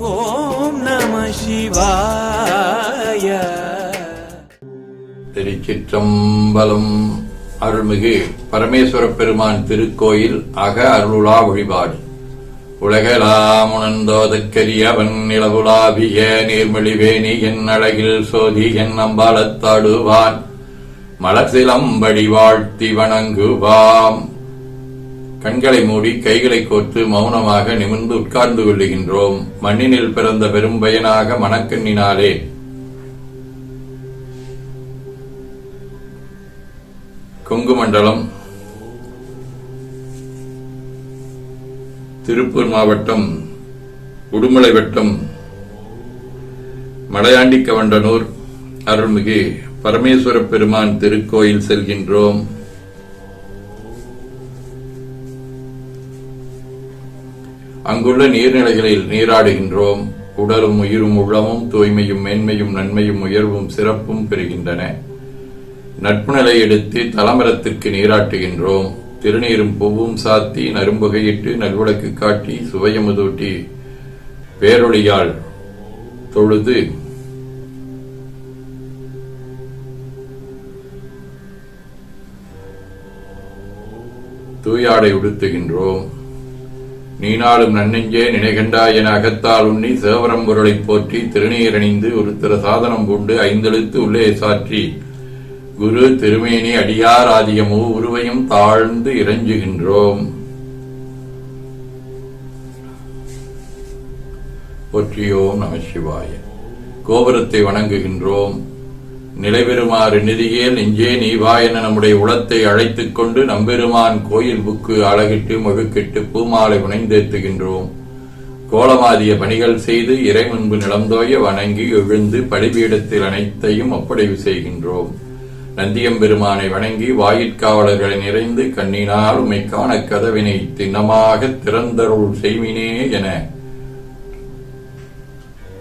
ஓம் நம சிவாய. திருச்சிற்றம்பலம் அருள்மிகு பரமேஸ்வர பெருமான் திருக்கோயில் அக அருளுலா வழிபாடு. உலகலாம் உணர்ந்தோதற்கரியவன் நிலவுலாவிய நீர்மொழிவேணி என் அழகில் சோதி என் அம்பாலத்தாடுவான் மலசிலம்படி வாழ்த்தி வணங்குவாம். கண்களை மூடி கைகளை கோர்த்து மௌனமாக நிமிர்ந்து உட்கார்ந்து கொள்ளுகின்றோம். மண்ணினில் பிறந்த பெரும்பயனாக மணக்கண்ணினாலே. கொங்கு மண்டலம் திருப்பூர் மாவட்டம் உடுமலை வட்டம் மலையாண்டி கவண்டனூர் அருள்மிகு பரமேஸ்வர பெருமான் திருக்கோயில் செல்கின்றோம். இங்குள்ள நீர்நிலைகளில் நீராடுகின்றோம். உடலும் உயிரும் உள்ளமும் தூய்மையும் மேன்மையும் நன்மையும் உயர்வும் சிறப்பும் பெறுகின்றன. நட்புநிலை எடுத்து தலமரத்திற்கு நீராட்டுகின்றோம். திருநீரும் பூவும் சாத்தி நரும்புகையிட்டு நல்விளக்கு காட்டி சுவையமுதூட்டி பேரொழியால் தொழுது தூயாடை உடுத்துகின்றோம். நீனாலும் நன்னெஞ்சே நினைகண்டாய் என அகத்தால் உண்ணி சேவரம் பொருளைப் போற்றி திருநீரணிந்து ஒரு திரு சாதனம் பூண்டு ஐந்தெழுத்து உள்ளே சாற்றி. குரு திருமேனி அடியார் ஆதியமோ உருவையும் தாழ்ந்து இறைஞ்சுகின்றோம். போற்றியோம் நம சிவாய. கோபுரத்தை வணங்குகின்றோம். நிலைபெறுமாறு நிதியேல் நெஞ்சே நீ வா என நம்முடைய உளத்தை அழைத்துக் கொண்டு நம்பெருமான் கோயில் புக்கு அழகிட்டு மகுக்கிட்டு பூமாலை உணைந்தேத்துகின்றோம். கோலமாதிய பணிகள் செய்து இறை முன்பு நிலந்தோய வணங்கி எழுந்து படிபீடத்தில் அனைத்தையும் ஒப்படைவு செய்கின்றோம். நந்தியம்பெருமானை வணங்கி வாயிற்காவலர்களை நிறைந்து கண்ணினால் உமைக்கான கதவினை திண்ணமாக திறந்தருள் செய்வினே என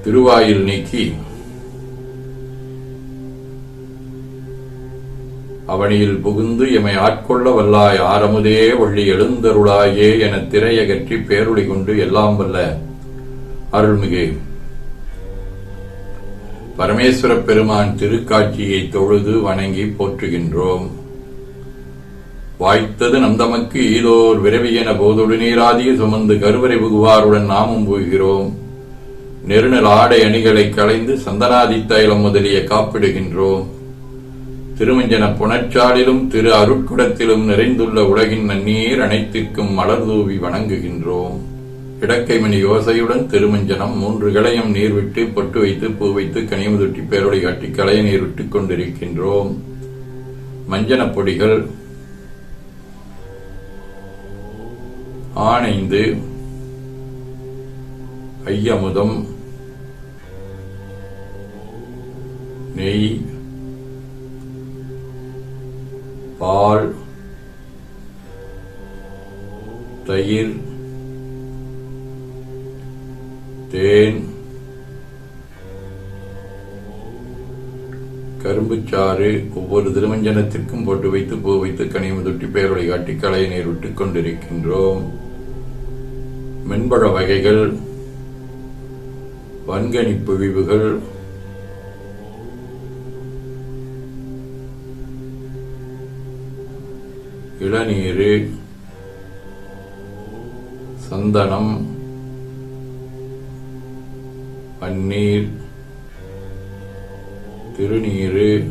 திருவாயில் நீக்கி அவனியில் புகுந்து எமை ஆட்கொள்ள வல்லாய் ஆரமுதே வள்ளி எழுந்தருளாயே என திரையகற்றி பேருளி கொண்டு எல்லாம் வல்ல அருள்மிகு. பரமேஸ்வர பெருமான் திருக்காட்சியை தொழுது வணங்கி போற்றுகின்றோம். வாய்த்தது நம் தமக்கு ஈதோர் என போதொடு நீராதிய சுமந்து கருவறை புகுவாருடன் நாமும் போகிறோம் நெருநல் ஆடை அணிகளை களைந்து சந்தனாதி தைலம் முதலிய காப்பிடுகின்றோம். திருமஞ்சன புனச்சாலிலும் திரு அருட்குடத்திலும் நிறைந்துள்ள உலகின் நன்னீர் அனைத்திற்கும் மலர் தூவி வணங்குகின்றோம். இடக்கைமணி யோசையுடன் திருமஞ்சனம் மூன்று களையம் நீர் விட்டு பொட்டு வைத்து பூ வைத்து கனிமுதுட்டி பேரொழி காட்டி களைய நீர் விட்டுக் கொண்டிருக்கின்றோம். மஞ்சனப் பொடிகள் ஆனைந்து ஐயமுதம் நெய் பால் தயிர் தேன் கரும்புச்சாறு ஒவ்வொரு திருமஞ்சனத்திற்கும் போட்டு வைத்து பூ வைத்து கனியும் தொட்டி பேரொழி காட்டி கலையை நீர் விட்டுக் கொண்டிருக்கின்றோம். மென்பழ வகைகள் வன்கணிப்பு பிழிவுகள் இளநீரு. சந்தனம். பன்னீர். திருநீரு.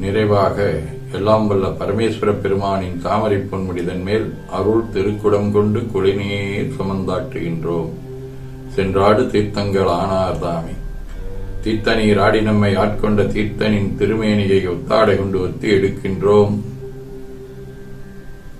நிறைவாக எல்லாம் வல்ல பரமேஸ்வர பெருமானின் தாமரை பொன்முடிதன் மேல் அருள் திருக்குடம் கொண்டு குளிநீர் சுமந்தாட்டுகின்றோம் சென்றாடு தீர்த்தங்கள் ஆனார்தாமே. தீர்த்தனீர் ஆடி நம்மை ஆட்கொண்ட தீர்த்தனின் திருமேனியை ஒத்தாடை கொண்டு ஒத்தி எடுக்கின்றோம்.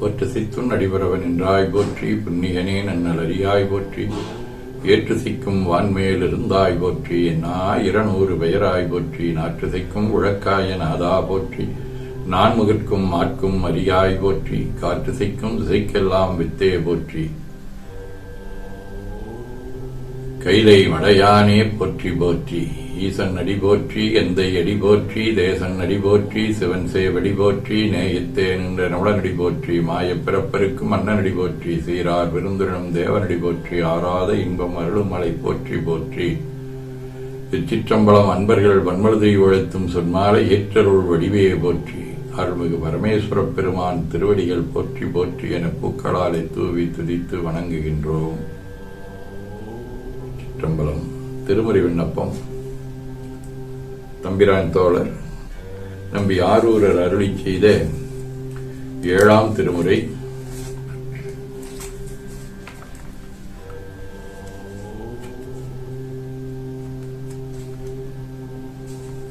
போற்று சித்துன் அடிபரவன் என்றாய் போற்றி புண்ணியனே நன்னலறியாய் போற்றி. ஏற்று சிக்கும் வான்மேல் இருந்தாய் போற்றி என்னா இருநூறு பெயராய் போற்றி. நாற்று சிக்கும் உழக்காய நாதா போற்றி. நான்முகற்கும் ஆட்கும் அரியாய் போற்றி. காற்று சிக்கும் திசைக்கெல்லாம் வித்தே போற்றி. கைலை மடையானே போற்றி போற்றி. ஈசன் அடி போற்றி எந்தை அடி போற்றி தேசன் அடி போற்றி சிவன் சேவடி போற்றி நேயத்தே நின்ற நுடனடி போற்றி மாயப் பிறப்பருக்கு மன்னனடி போற்றி சீரார் விருந்துணம் தேவனடி போற்றி ஆறாத இன்பம் அருளுமலை போற்றி போற்றி. திருச்சிற்றம்பலம் அன்பர்கள் வன்மழுதை உழைத்தும் சொன்மாலை ஏற்றருள் வடிவையே போற்றி. அருள்மிகு பரமேஸ்வர பெருமான் திருவடிகள் போற்றி போற்றி என பூக்களாலை தூவி துதித்து வணங்குகின்றோம். சிற்றம்பலம் திருமுறை விண்ணப்பம். தம்பிரான் தோழர் நம்பி ஆரூரர் அருளி செய்த ஏழாம் திருமுறை.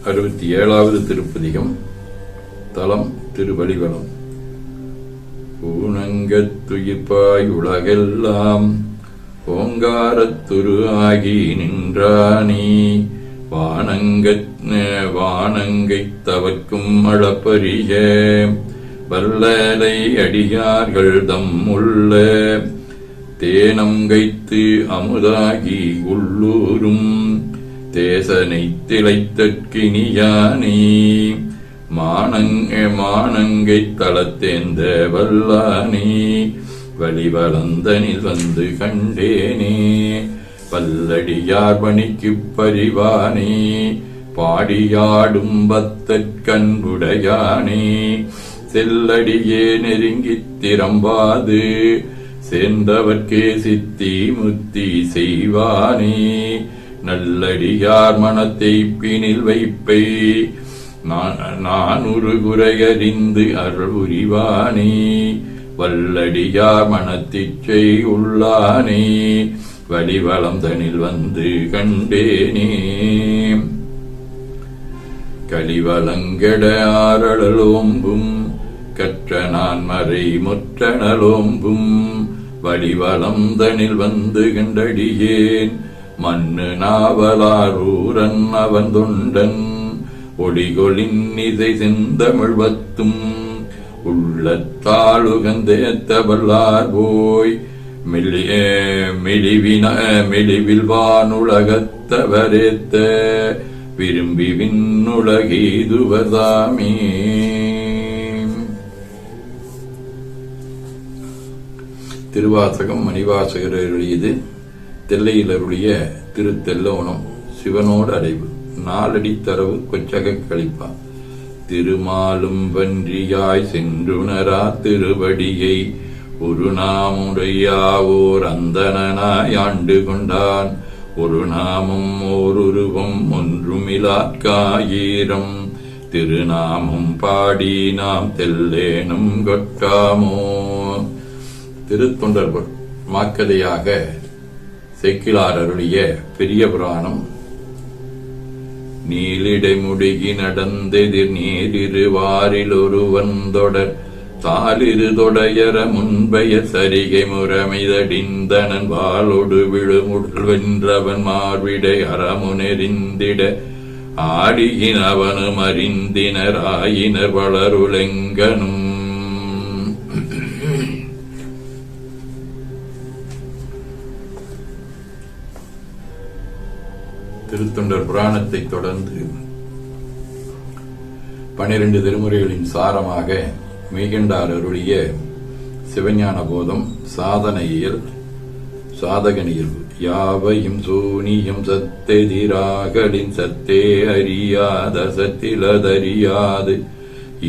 அறுபத்தி ஏழாவது திருப்பதிகம் தலம் திருவழிவலம் ஊனங்கத்துயிர்ப்பாய் உலகெல்லாம் ஓங்காரத்துரு ஆகி நின்றானே. வானங்க வானங்கைத் தவக்கும் அளப்பரிய வல்லலை அடியார்கள் தம் உள்ள தேனங்கைத்து அமுதாகி உள்ளூரும். தேசனை திளைத்தற்கினியானே மானங்க மானங்கை தளத்தேந்த வல்லானே. வழிவளந்தனில் வந்து கண்டேனே. பல்லடியார் பணிக்குப் பரிவானே. பாடியாடும் பத்தற்கன்புடையானே செல்லடியே நெருங்கித் திறம்பாது சேர்ந்தவர்க்கே சித்தி முத்தி செய்வானே. நல்லடியார் மனத்தை பிணில் வைப்பை. நான் நான் ஒரு குறையறிந்து அருள் உரிவானே வல்லடியார் மனத்திச்சை உள்ளானே வடிவளம் தனில் வந்து கண்டேனே. கலிவலங்கட ஆரழலோம்பும் கற்ற நான் மறை முற்றனலோம்பும் வடிவலம் தனில் வந்து கண்டடியேன். மண்ணு நாவலாரூரன் அவன் தொண்டன் ஒளிகொளின் இதை செந்தமிழ்வத்தும் உள்ளத்தாளுகந்தேத்தவல்லார் போய் மெலி- மெலிவின மெலிவில் வானுலகத்தவரேத்த விரும்பி விண்ணுலகீதுவதாமே. திருவாசகம் மணிவாசகர் தெல்லையிலருடைய திருத்தெல்லோனம் திருத்தெல்லோணம் சிவனோடு அடைவு. நாலடி தரவு கொச்சக கழிப்பான். திருமாலும் பன்றியாய் சென்றுணரா திருவடியை. ஒரு நாமுடையாவோர் அந்தனாய் ஆண்டு கொண்டான். ஒரு நாமம் ஓருருவம் ஒன்றுமிலாக்காயிரம். திருநாமம் பாடி நாம் தெல்லேனும் கொட்டாமோ. திருத்தொண்டர்கள் மாக்கதையாக செக்கிலார் அருளிய பெரிய புராணம் நீலிடை முடுகி நடந்தெதிர் நீரிரு வாரில் ஒருவன் தொடர் தாலிரு தொடையர முன்பய சரிகை முறமிதடிந்தனன் வாளொடு விழுமுடல் வென்றவன் மார்விடை அறமுனெறிந்திட. ஆடியினவனும் அறிந்தினர் ஆயினர் வளருலெங்கனும் திருத்தொண்டர் புராணத்தை தொடர்ந்து பனிரெண்டு திருமுறைகளின் சாரமாக மெய்கண்டார் அருளிய சிவஞான போதம் சாதனையில் சாதகனியில் யாவையும் சூனியம் சத்தெதிராகலின் சத்தே அறியாத சத்திலதறியாது.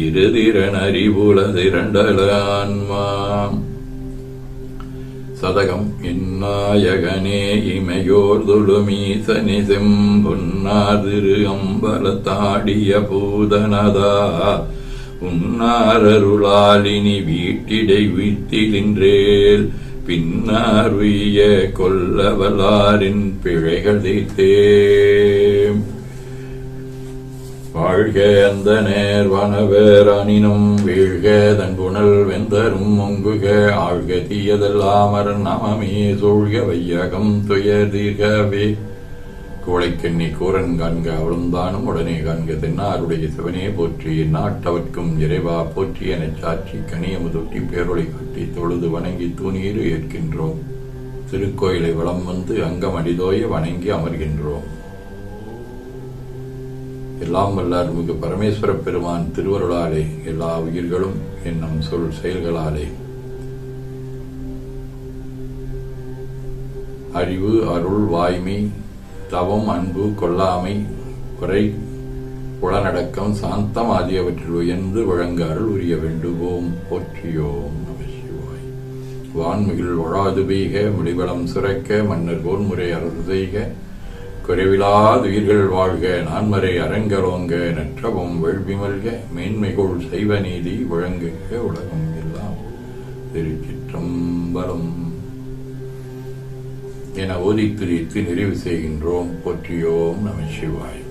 இருதிறன் அறிவுலதிரண்டலான்மாம் சதகம் இந்நாயகனே இமையோர்துளுமீசனி துளுமீசனி செம்பொன்னாதிரு அம்பலத்தாடிய பூதனதா. உன்னாரருளாலினி வீட்டிடை வீட்டிலின்றேல் பின்னாருய கொல்லவலாரின் பிழைகள் தீர்த்தே வாழ்க அந்த நேர் வனவேர் அனினும் வீழ்க தன்புணல் வெந்தரும் ஒங்குக ஆழ்க தீயதெல்லாமர் நமமே சூழ்க வையகம் துயர் தீர்கவே. கோழைக்கண்ணி கூரன் காண்க அவளுந்தானும் உடனே காண்க தென்னாருடைய சிவனே போற்றி நாட்டவர்க்கும் இறைவா போற்றி எனச் சாட்சி கனியமுதொட்டி பேரொழி காட்டி தொழுது வணங்கி தூணீறு ஏற்கின்றோம். திருக்கோயிலை வளம் வந்து அங்கம் அடிதோய வணங்கி அமர்கின்றோம். எல்லாம் வல்ல அருள்மிகு பரமேஸ்வர பெருமான் திருவருளாலே எல்லா உயிர்களும் என்னும் சொல் செயல்களாலே. அறிவு அருள் வாய்மை தவம் அன்பு கொல்லாமை குறை புலநடக்கம் சாந்தம் ஆகியவற்றில் உயர்ந்து வழங்க அருள் உரிய வேண்டுவோம். போற்றியோம் நமசிவாய் வான்மிகில் வழாது பெய்க முடிவளம் சுரக்க மன்னர் போன்முறை அருள் செய்க குறைவிலாதுயிர்கள் வாழ்க நான்மறை அரங்கரோங்க நற்றவும் வேள்விமல்க மேன்மைகோள் செய்வ நீதி வழங்குக உலகம் எல்லாம் திருச்சிற்றம்பலம். என ஓதி நிறைவு செய்கின்றோம். போற்றியோம் நம சிவாய்.